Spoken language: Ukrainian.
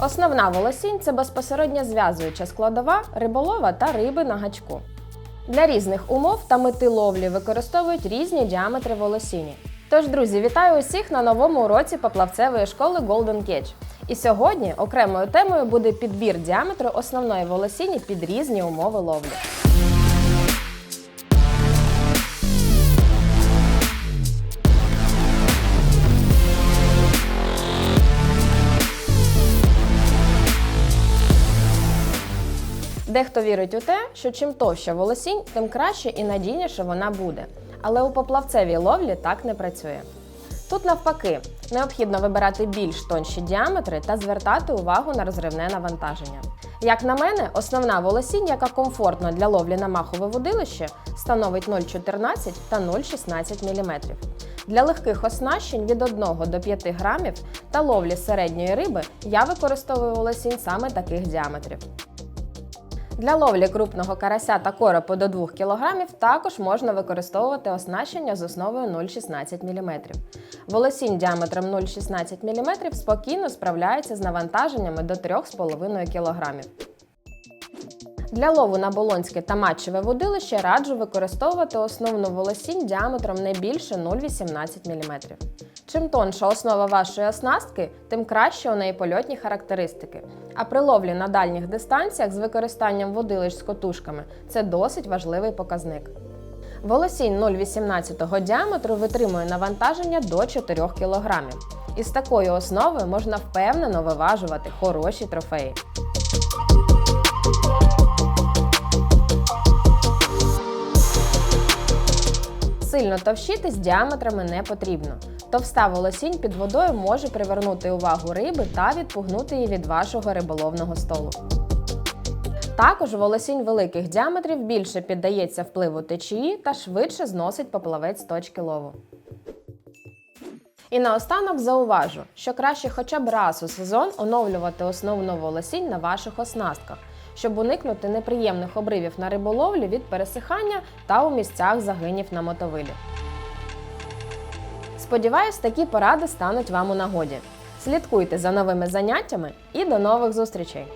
Основна волосінь це безпосередньо зв'язуюча складова риболова та риби на гачку. Для різних умов та мети ловлі використовують різні діаметри волосіні. Тож, друзі, вітаю усіх на новому уроці поплавцевої школи Golden Catch. І сьогодні окремою темою буде підбір діаметру основної волосіні під різні умови ловлі. Дехто вірить у те, що чим товща волосінь, тим краще і надійніше вона буде. Але у поплавцевій ловлі так не працює. Тут навпаки, необхідно вибирати більш тонші діаметри та звертати увагу на розривне навантаження. Як на мене, основна волосінь, яка комфортна для ловлі на махове водилище, становить 0,14 та 0,16 мм. Для легких оснащень від 1 до 5 грамів та ловлі середньої риби я використовую волосінь саме таких діаметрів. Для ловлі крупного карася та коропу до 2 кг також можна використовувати оснащення з основою 0,16 мм. Волосінь діаметром 0,16 мм спокійно справляється з навантаженнями до 3,5 кг. Для лову на болонське та матчеве водилище раджу використовувати основну волосінь діаметром не більше 0,18 мм. Чим тонша основа вашої оснастки, тим краще у неї польотні характеристики. А при ловлі на дальніх дистанціях з використанням водилищ з котушками це досить важливий показник. Волосінь 0,18 діаметру витримує навантаження до 4 кг. І з такої основи можна впевнено виважувати хороші трофеї. Сильно товщити з діаметрами не потрібно. Товста волосінь під водою може привернути увагу риби та відпугнути її від вашого риболовного столу. Також волосінь великих діаметрів більше піддається впливу течії та швидше зносить поплавець точки лову. І наостанок зауважу, що краще хоча б раз у сезон оновлювати основну волосінь на ваших оснастках, щоб уникнути неприємних обривів на риболовлі від пересихання та у місцях загинів на мотовилі. Сподіваюсь, такі поради стануть вам у нагоді. Слідкуйте за новими заняттями і до нових зустрічей!